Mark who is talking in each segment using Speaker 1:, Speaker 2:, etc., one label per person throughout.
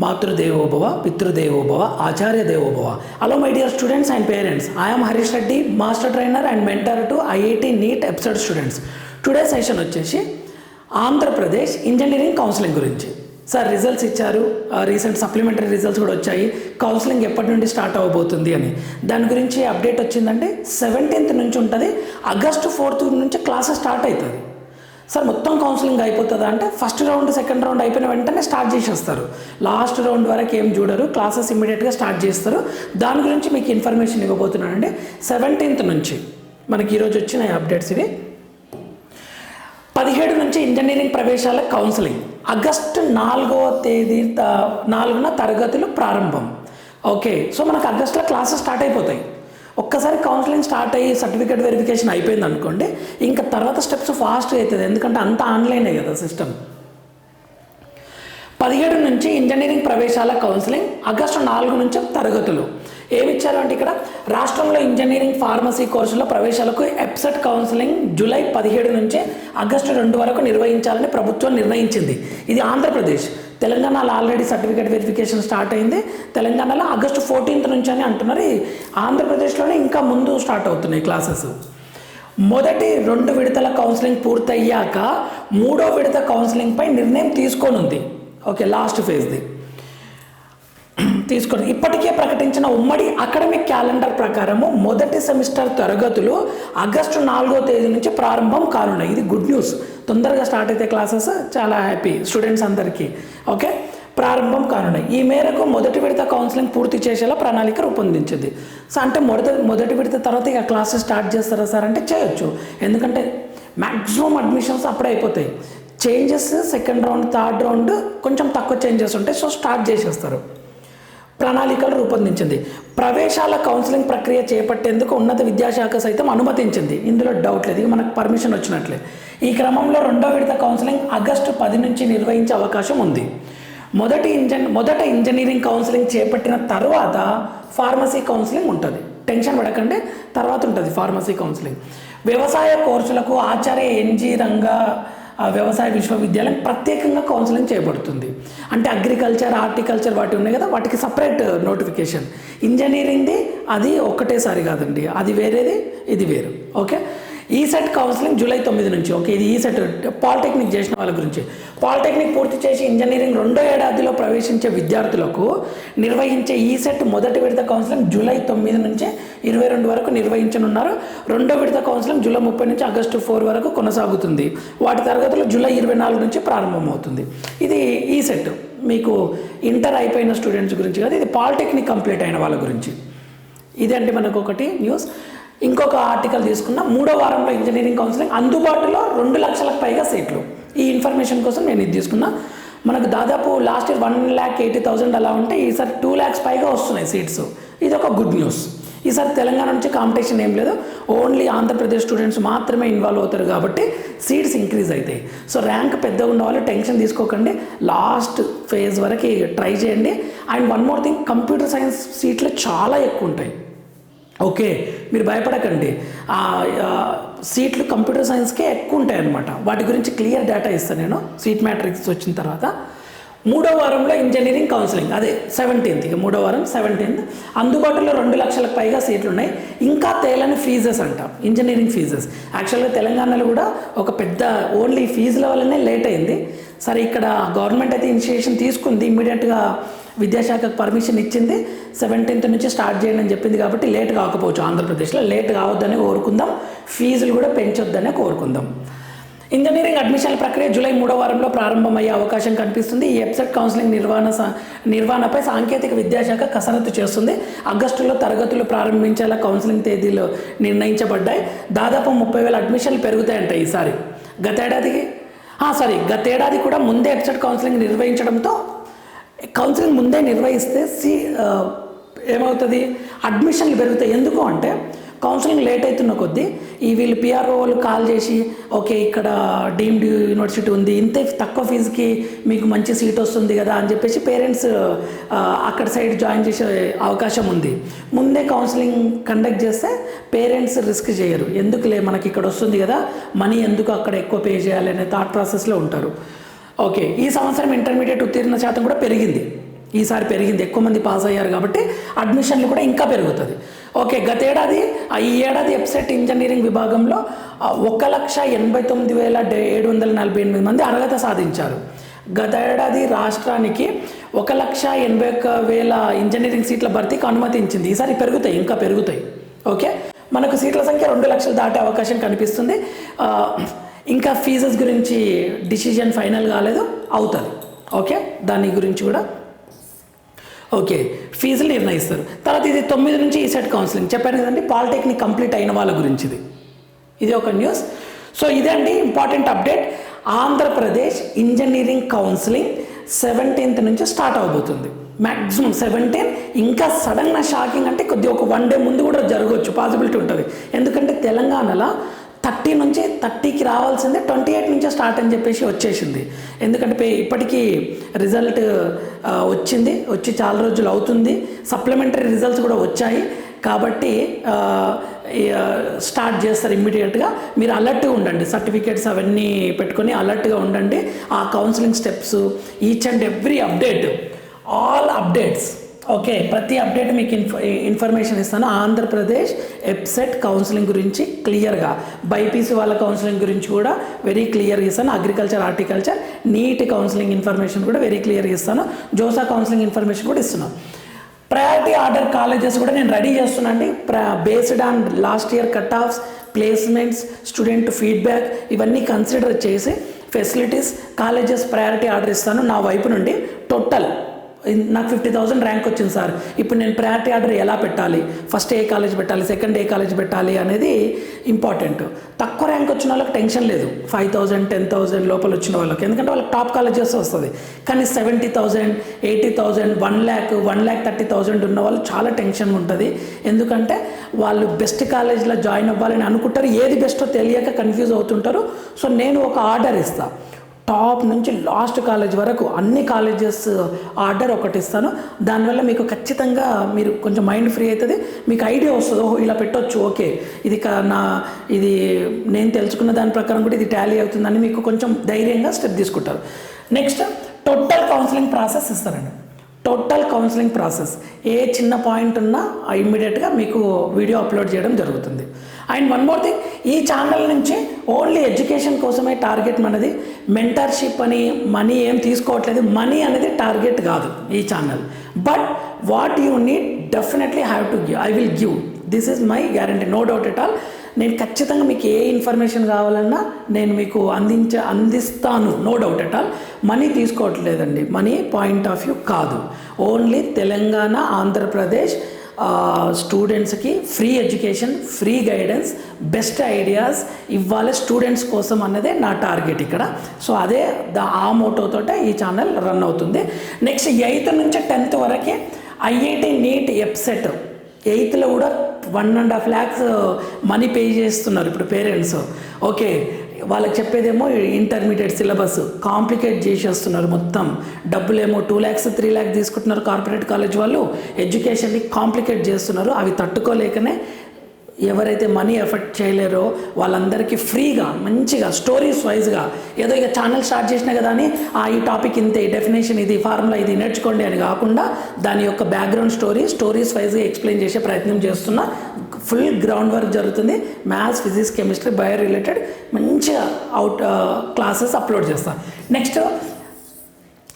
Speaker 1: మాతృదేవోభవ పితృదేవోభవ ఆచార్య దేవోభవ hello my dear students and parents I'm Harish Reddy master trainer and mentor to IIT NEET episode students today session వచ్చేసి Andhra Pradesh engineering counselling గురించి. Sir results ఇచ్చారు. Recent supplementary results కూడా వచ్చాయి. Counselling ఎప్పటి నుండి స్టార్ట్ అవ్వబోతుంది అని. దాని గురించి అప్డేట్ వచ్చిందంటే సెవెంటీన్త్ నుంచి ఉంటుంది. ఆగస్టు ఫోర్త్ నుంచి క్లాసెస్ స్టార్ట్ అవుతుంది. సార్ మొత్తం కౌన్సిలింగ్ అయిపోతుందా అంటే ఫస్ట్ రౌండ్ సెకండ్ రౌండ్ అయిపోయిన వెంటనే స్టార్ట్ చేసేస్తారు. లాస్ట్ రౌండ్ వరకు ఏం చూడరు. క్లాసెస్ ఇమీడియట్గా స్టార్ట్ చేస్తారు. దాని గురించి మీకు ఇన్ఫర్మేషన్ ఇవ్వబోతున్నానండి సెవెంటీన్త్ నుంచి మనకి ఈరోజు వచ్చిన అప్డేట్స్ ఇవి. పదిహేడు నుంచి ఇంజనీరింగ్ ప్రవేశాల కౌన్సిలింగ్ ఆగస్టు నాలుగవ తేదీ త- నాలుగున తరగతులు ప్రారంభం. ఓకే సో మనకు ఆగస్టులో క్లాసెస్ స్టార్ట్ అయిపోతాయి. ఒక్కసారి కౌన్సిలింగ్ స్టార్ట్ అయ్యి సర్టిఫికేట్ వెరిఫికేషన్ అయిపోయింది అనుకోండి ఇంకా తర్వాత స్టెప్స్ ఫాస్ట్ అవుతుంది. ఎందుకంటే అంత ఆన్లైనే కదా సిస్టమ్ పదిహేడు నుంచి ఇంజనీరింగ్ ప్రవేశాల కౌన్సిలింగ్ ఆగస్టు నాలుగు నుంచి తరగతులు. ఏమిచ్చారంటే అంటే ఇక్కడ రాష్ట్రంలో ఇంజనీరింగ్ ఫార్మసీ కోర్సులో ప్రవేశాలకు ఎప్సెట్ కౌన్సిలింగ్ జూలై పదిహేడు నుంచి ఆగస్టు రెండు వరకు నిర్వహించాలని ప్రభుత్వం నిర్ణయించింది. ఇది ఆంధ్రప్రదేశ్. తెలంగాణలో ఆల్రెడీ సర్టిఫికేట్ వెరిఫికేషన్ స్టార్ట్ అయింది. తెలంగాణలో ఆగస్టు ఫోర్టీన్త్ నుంచి అని అంటున్నారు. ఆంధ్రప్రదేశ్లోనే ఇంకా ముందు స్టార్ట్ అవుతున్నాయి క్లాసెస్ మొదటి రెండు విడతల కౌన్సిలింగ్ పూర్తయ్యాక మూడో విడత కౌన్సిలింగ్పై నిర్ణయం తీసుకోనుంది. ఓకే లాస్ట్ ఫేజ్ది తీసుకోండి ఇప్పటికే ప్రకటించిన ఉమ్మడి అకాడమిక్ క్యాలెండర్ ప్రకారము మొదటి సెమిస్టర్ తరగతులు ఆగస్టు నాలుగో తేదీ నుంచి ప్రారంభం కానున్నాయి. ఇది గుడ్ న్యూస్. తొందరగా స్టార్ట్ అయితే క్లాసెస్ చాలా హ్యాపీ స్టూడెంట్స్ అందరికీ. ఓకే? ప్రారంభం కానున్నాయి. ఈ మేరకు మొదటి విడత కౌన్సిలింగ్ పూర్తి చేసేలా ప్రణాళిక రూపొందించింది. సో అంటే మొదటి మొదటి విడత తర్వాత ఇక క్లాసెస్ స్టార్ట్ చేస్తారా సార్ అంటే చేయొచ్చు. ఎందుకంటే మ్యాక్సిమం అడ్మిషన్స్ అప్పుడే అయిపోతాయి. Changes second round third round కొంచెం తక్కువ చేంజెస్ ఉంటాయి. సో స్టార్ట్ చేసేస్తారు. ప్రణాళికలు రూపొందించింది. ప్రవేశాల కౌన్సిలింగ్ ప్రక్రియ చేపట్టేందుకు ఉన్నత విద్యాశాఖ సైతం అనుమతించింది. ఇందులో డౌట్ లేదు. ఇక మనకు పర్మిషన్ వచ్చినట్లే. ఈ క్రమంలో రెండో విడత కౌన్సిలింగ్ ఆగస్టు పది నుంచి నిర్వహించే అవకాశం ఉంది. మొదటి ఇంజన్ మొదట ఇంజనీరింగ్ కౌన్సిలింగ్ చేపట్టిన తర్వాత ఫార్మసీ కౌన్సిలింగ్ ఉంటుంది. టెన్షన్ పడకండి. తర్వాత ఉంటుంది ఫార్మసీ కౌన్సిలింగ్. వ్యవసాయ కోర్సులకు ఆచార్య ఎన్జీ రంగా వ్యవసాయ విశ్వవిద్యాలయం ప్రత్యేకంగా కౌన్సిలింగ్ చేయబడుతుంది. అంటే అగ్రికల్చర్ హార్టికల్చర్ వాటి ఉన్నాయి కదా వాటికి సపరేట్ నోటిఫికేషన్. ఇంజనీరింగ్ది అది ఒక్కటేసారి కాదండి. అది వేరేది ఇది వేరు. ఓకే? ఈ సెట్ కౌన్సిలింగ్ జూలై తొమ్మిది నుంచి. ఓకే ఇది ఈసెట్ పాలిటెక్నిక్ చేసిన వాళ్ళ గురించి. పాలిటెక్నిక్ పూర్తి చేసి ఇంజనీరింగ్ రెండో ఏడాదిలో ప్రవేశించే విద్యార్థులకు నిర్వహించే ఈసెట్ మొదటి విడత కౌన్సిలింగ్ జూలై తొమ్మిది నుంచి ఇరవై రెండు వరకు నిర్వహించనున్నారు. రెండో విడత కౌన్సిలింగ్ జూలై ముప్పై నుంచి ఆగస్టు ఫోర్ వరకు కొనసాగుతుంది. వాటి తరగతులు జూలై ఇరవై నాలుగు నుంచి ప్రారంభమవుతుంది. ఇది ఈసెట్ మీకు ఇంటర్ అయిపోయిన స్టూడెంట్స్ గురించి కాదు ఇది పాలిటెక్నిక్ కంప్లీట్ అయిన వాళ్ళ గురించి. ఇదంటే మనకు ఒకటి న్యూస్. ఇంకొక ఆర్టికల్ తీసుకున్న మూడో వారంలో ఇంజనీరింగ్ కౌన్సిలింగ్ అందుబాటులో రెండు లక్షలకు పైగా సీట్లు. ఈ ఇన్ఫర్మేషన్ కోసం నేను ఇది తీసుకున్నా. మనకు దాదాపు last year one lakh eighty thousand అలా ఉంటే ఈసారి టూ ల్యాక్స్ పైగా వస్తున్నాయి సీట్స్ ఇది ఒక గుడ్ న్యూస్ ఈసారి తెలంగాణ నుంచి కాంపిటీషన్ ఏం లేదు. ఓన్లీ ఆంధ్రప్రదేశ్ స్టూడెంట్స్ మాత్రమే ఇన్వాల్వ్ అవుతారు కాబట్టి సీట్స్ ఇంక్రీజ్ అవుతాయి. సో ర్యాంక్ పెద్దగా ఉన్న వాళ్ళు టెన్షన్ తీసుకోకండి. లాస్ట్ ఫేజ్ వరకు ట్రై చేయండి. And one more thing computer science సీట్లు చాలా ఎక్కువ ఉంటాయి. ఓకే మీరు భయపడకండి. ఆ, సీట్లు కంప్యూటర్ సైన్స్కే ఎక్కువ ఉంటాయన్నమాట. వాటి గురించి క్లియర్ డేటా ఇస్తాను నేను సీట్ మ్యాట్రిక్స్ వచ్చిన తర్వాత. మూడో వారంలో ఇంజనీరింగ్ కౌన్సిలింగ్ అదే సెవెంటీన్త్ ఇక మూడో వారం సెవెంటీన్త్. అందుబాటులో రెండు లక్షలకు పైగా సీట్లు ఉన్నాయి. ఇంకా తేలని ఫీజెస్ అంట ఇంజనీరింగ్ ఫీజెస్. యాక్చువల్గా తెలంగాణలో కూడా ఒక పెద్ద ఓన్లీ ఫీజుల వల్లనే లేట్ అయింది. సరే ఇక్కడ గవర్నమెంట్ అయితే ఇనిషియేషన్ తీసుకుంది ఇమ్మీడియట్గా విద్యాశాఖకు పర్మిషన్ ఇచ్చింది. సెవెంటీన్త్ నుంచి స్టార్ట్ చేయండి అని చెప్పింది కాబట్టి లేట్ కాకపోవచ్చు ఆంధ్రప్రదేశ్లో. లేట్ కావద్దని కోరుకుందాం. ఫీజులు కూడా పెంచొద్దనే కోరుకుందాం. ఇంజనీరింగ్ అడ్మిషన్ల ప్రక్రియ జూలై మూడో వారంలో ప్రారంభమయ్యే అవకాశం కనిపిస్తుంది. ఈ వెబ్సైట్ కౌన్సిలింగ్ నిర్వహణ నిర్వహణపై సాంకేతిక విద్యాశాఖ కసరత్తు చేస్తుంది. ఆగస్టులో తరగతులు ప్రారంభించేలా కౌన్సిలింగ్ తేదీలు నిర్ణయించబడ్డాయి. దాదాపు ముప్పై వేల అడ్మిషన్లు పెరుగుతాయంట ఈసారి. గతేడాదికి సారీ గతేడాది కూడా ముందే వెబ్సైట్ కౌన్సిలింగ్ నిర్వహించడంతో కౌన్సిలింగ్ ముందే నిర్వహిస్తే సి ఏమవుతుంది? అడ్మిషన్లు పెరుగుతాయి. ఎందుకు అంటే కౌన్సిలింగ్ లేట్ అవుతున్న కొద్దీ ఈ వీళ్ళు పిఆర్ఓ వాళ్ళు కాల్ చేసి ఓకే ఇక్కడ డీమ్డ్ యూనివర్సిటీ ఉంది. ఇంతే తక్కువ ఫీజుకి మీకు మంచి సీట్ వస్తుంది కదా అని చెప్పేసి పేరెంట్స్ అక్కడ సైడ్ జాయిన్ చేసే అవకాశం ఉంది. ముందే కౌన్సిలింగ్ కండక్ట్ చేస్తే పేరెంట్స్ రిస్క్ చేయరు. ఎందుకులే మనకి ఇక్కడ వస్తుంది కదా? మనీ ఎందుకు అక్కడ ఎక్కువ పే చేయాలి అనే థాట్ ప్రాసెస్లో ఉంటారు. ఓకే ఈ సంవత్సరం ఇంటర్మీడియట్ ఉత్తీర్ణ శాతం కూడా పెరిగింది. ఈసారి పెరిగింది ఎక్కువ మంది పాస్ అయ్యారు కాబట్టి అడ్మిషన్లు కూడా ఇంకా పెరుగుతుంది. ఓకే గతేడాది ఈ ఏడాది ఎప్సెట్ ఇంజనీరింగ్ విభాగంలో ఒక లక్ష ఎనభై తొమ్మిది వేల ఏడు వందల నలభై ఎనిమిది మంది అర్హత సాధించారు. గత ఏడాది రాష్ట్రానికి ఒక లక్ష ఎనభై ఒక్క వేల ఇంజనీరింగ్ సీట్ల భర్తీకి అనుమతించింది. ఈసారి పెరుగుతాయి ఇంకా పెరుగుతాయి. ఓకే మనకు సీట్ల సంఖ్య రెండు లక్షలు దాటే అవకాశం కనిపిస్తుంది. ఇంకా ఫీజెస్ గురించి డిసిజన్ ఫైనల్ కాలేదు అవుతుంది. ఓకే? దాని గురించి కూడా. ఓకే ఫీజులు నిర్ణయిస్తారు. తర్వాత ఇది తొమ్మిది నుంచి ఈసెట్ కౌన్సిలింగ్. చెప్పాను కదండి పాలిటెక్నిక్ కంప్లీట్ అయిన వాళ్ళ గురించి ఇది ఇది ఒక న్యూస్. సో ఇదే అండి important update. Andhra Pradesh engineering counselling seventeenth నుంచి స్టార్ట్ అవబోతుంది. మ్యాక్సిమం సెవెంటీన్ ఇంకా సడన్గా షాకింగ్ అంటే కొద్దిగా ఒక వన్ డే ముందు కూడా జరగవచ్చు పాసిబిలిటీ ఉంటుంది. ఎందుకంటే తెలంగాణలో థర్టీ నుంచి థర్టీకి రావాల్సిందే ట్వంటీ ఎయిట్ నుంచే స్టార్ట్ అని చెప్పేసి వచ్చేసింది. ఎందుకంటే ఇప్పటికీ రిజల్ట్ వచ్చింది వచ్చి చాలా రోజులు అవుతుంది. సప్లిమెంటరీ రిజల్ట్స్ కూడా వచ్చాయి. కాబట్టి స్టార్ట్ చేస్తారు ఇమ్మీడియట్గా. మీరు అలర్ట్గా ఉండండి. సర్టిఫికేట్స్ అవన్నీ పెట్టుకొని అలర్ట్గా ఉండండి. ఆ counselling steps each and every update all updates okay ప్రతి అప్డేట్ మీకు ఇన్ఫ ఇన్ఫర్మేషన్ ఇస్తాను. ఆంధ్రప్రదేశ్ ఎప్సెట్ కౌన్సిలింగ్ గురించి క్లియర్గా బైపీసీ వాళ్ళ కౌన్సిలింగ్ గురించి కూడా వెరీ క్లియర్గా ఇస్తాను. Agriculture horticulture NEET counselling information కూడా వెరీ క్లియర్గా ఇస్తాను. జోసా కౌన్సిలింగ్ ఇన్ఫర్మేషన్ కూడా ఇస్తున్నాను. ప్రయారిటీ ఆర్డర్ కాలేజెస్ కూడా నేను రెడీ చేస్తున్నానండి ప్ర based on last year cut offs placements student feedback ఇవన్నీ కన్సిడర్ చేసి ఫెసిలిటీస్ కాలేజెస్ ప్రయారిటీ ఆర్డర్ ఇస్తాను నా వైపు నుండి. టోటల్ నాకు ఫిఫ్టీ థౌసండ్ ర్యాంక్ వచ్చింది సార్. ఇప్పుడు నేను ప్రయారిటీ ఆర్డర్ ఎలా పెట్టాలి? ఫస్ట్ ఏ కాలేజ్ పెట్టాలి సెకండ్ ఏ కాలేజ్ పెట్టాలి అనేది ఇంపార్టెంట్ తక్కువ ర్యాంక్ వచ్చిన వాళ్ళకి టెన్షన్ లేదు. ఫైవ్ థౌసండ్ టెన్ థౌసండ్ లోపల వచ్చిన వాళ్ళకి. ఎందుకంటే వాళ్ళకి టాప్ కాలేజెస్ వస్తుంది. కానీ seventy thousand eighty thousand one lakh one lakh thirty thousand ఉన్న వాళ్ళు చాలా టెన్షన్ ఉంటుంది. ఎందుకంటే వాళ్ళు బెస్ట్ కాలేజ్లో జాయిన్ అవ్వాలని అనుకుంటారు. ఏది బెస్టో తెలియక కన్ఫ్యూజ్ అవుతుంటారు. సో నేను ఒక ఆర్డర్ ఇస్తాను టాప్ నుంచి లాస్ట్ కాలేజ్ వరకు అన్ని కాలేజెస్ ఆర్డర్ ఒకటి ఇస్తాను. దానివల్ల మీకు ఖచ్చితంగా మీరు కొంచెం మైండ్ ఫ్రీ అవుతుంది. మీకు ఐడియా వస్తుంది. ఓహో ఇలా పెట్టొచ్చు. ఓకే. ఇది కా- నా ఇది నేను తెలుసుకున్న దాని ప్రకారం కూడా ఇది టాలీ అవుతుందని మీకు కొంచెం ధైర్యంగా స్టెప్ తీసుకుంటారు. నెక్స్ట్ టోటల్ కౌన్సిలింగ్ ప్రాసెస్ ఇస్తారండి టోటల్ కౌన్సిలింగ్ ప్రాసెస్. ఏ చిన్న పాయింట్ ఉన్నా ఇమ్మీడియట్గా మీకు వీడియో అప్లోడ్ చేయడం జరుగుతుంది. అండ్ వన్ మోర్ థింగ్ ఈ ఛానల్ నుంచి ఓన్లీ ఎడ్యుకేషన్ కోసమే టార్గెట్ మనది. మెంటర్షిప్ అని మనీ ఏం తీసుకోవట్లేదు. మనీ అనేది టార్గెట్ కాదు ఈ channel but what you need definitely have to give I will give this is my guarantee no doubt at all నేను ఖచ్చితంగా మీకు ఏ ఇన్ఫర్మేషన్ కావాలన్నా నేను మీకు అందించ అందిస్తాను no doubt at all money తీసుకోవట్లేదండి. మనీ పాయింట్ ఆఫ్ వ్యూ కాదు. ఓన్లీ తెలంగాణ ఆంధ్రప్రదేశ్ స్టూడెంట్స్కి free education free guidance best ideas ఇవ్వాలి స్టూడెంట్స్ కోసం అన్నదే నా టార్గెట్ ఇక్కడ. సో అదే దా ఆ మోటోతోటే ఈ ఛానల్ రన్ అవుతుంది. నెక్స్ట్ ఎయిత్ నుంచి టెన్త్ వరకే ఐఐటి నీట్ ఎప్సెట్ ఎయిత్లో కూడా one and half lakhs money pay చేస్తున్నారు ఇప్పుడు పేరెంట్స్ ఓకే వాళ్ళకి చెప్పేదేమో ఇంటర్మీడియట్ సిలబస్ కాంప్లికేట్ చేసేస్తున్నారు మొత్తం. డబ్బులేమో టూ ల్యాక్స్ త్రీ ల్యాక్ తీసుకుంటున్నారు కార్పొరేట్ కాలేజ్ వాళ్ళు. ఎడ్యుకేషన్ని కాంప్లికేట్ చేస్తున్నారు. అవి తట్టుకోలేకనే ఎవరైతే మనీ ఎఫెక్ట్ చేయలేరో వాళ్ళందరికీ ఫ్రీగా మంచిగా స్టోరీస్ వైజ్గా ఏదో ఇక ఛానల్ స్టార్ట్ చేసినా కదా అని ఆ ఈ టాపిక్ ఇంతే డెఫినేషన్ ఇది ఫార్ములా ఇది నేర్చుకోండి అని కాకుండా దాని యొక్క బ్యాక్గ్రౌండ్ స్టోరీ స్టోరీస్ వైజ్గా ఎక్స్ప్లెయిన్ చేసే ప్రయత్నం చేస్తున్నా ఫుల్ గ్రౌండ్ వర్క్ జరుగుతుంది. Maths physics chemistry bio related మంచిగా అవుట్ క్లాసెస్ అప్లోడ్ చేస్తాను నెక్స్ట్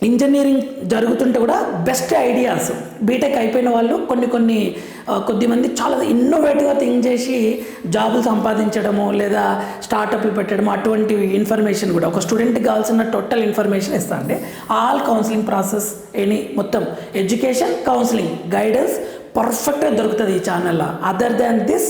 Speaker 1: ఇంజనీరింగ్ జరుగుతుంటే కూడా బెస్ట్ ఐడియాస్. బీటెక్ అయిపోయిన వాళ్ళు కొన్ని కొన్ని కొద్దిమంది చాలా ఇన్నోవేటివ్గా థింక్ చేసి జాబులు సంపాదించడము లేదా స్టార్టప్లు పెట్టడము అటువంటి ఇన్ఫర్మేషన్ కూడా. ఒక స్టూడెంట్కి కావాల్సిన టోటల్ ఇన్ఫర్మేషన్ ఇస్తాండి ఆల్ కౌన్సిలింగ్ ప్రాసెస్ ఎనీ మొత్తం ఎడ్యుకేషన్ కౌన్సిలింగ్ గైడెన్స్ పర్ఫెక్ట్గా దొరుకుతుంది ఈ ఛానల్లో అదర్ దాన్ దిస్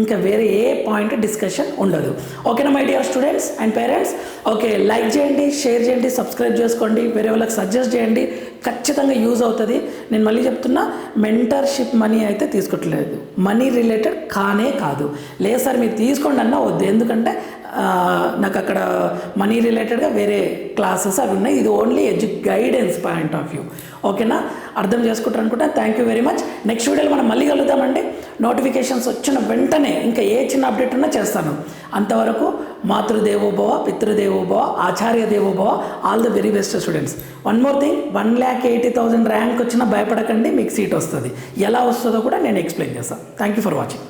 Speaker 1: ఇంకా వేరే ఏ పాయింట్ డిస్కషన్ ఉండదు. ఓకేనా my dear students and parents okay like చేయండి షేర్ చేయండి సబ్స్క్రైబ్ చేసుకోండి వేరే వాళ్ళకి సజెస్ట్ చేయండి. ఖచ్చితంగా యూజ్ అవుతుంది. నేను మళ్ళీ చెప్తున్నా మెంటర్షిప్ మనీ అయితే తీసుకోవట్లేదు మనీ రిలేటెడ్ కానే కాదు. లేదు సార్ మీరు తీసుకోండి అన్నా వద్దు. ఎందుకంటే నాకు అక్కడ మనీ రిలేటెడ్గా వేరే క్లాసెస్ అవి ఉన్నాయి. ఇది ఓన్లీ ఎడ్యు గైడెన్స్ పాయింట్ ఆఫ్ వ్యూ ఓకేనా అర్థం చేసుకుంటారు అనుకుంటా thank you very much next వీడియోలో మనం మళ్ళీ కలుద్దామండి. నోటిఫికేషన్స్ వచ్చిన వెంటనే ఇంకా ఏ చిన్న అప్డేట్ ఉన్నా చేస్తాను. అంతవరకు మాతృదేవోభవ పితృదేవోభవ ఆచార్య దేవోభవ all the very best students one more thing one lakh eighty thousand rank వచ్చినా భయపడకండి మీకు సీట్ వస్తుంది. ఎలా వస్తుందో కూడా నేను ఎక్స్ప్లెయిన్ చేస్తాను థ్యాంక్ యూ ఫర్ వాచింగ్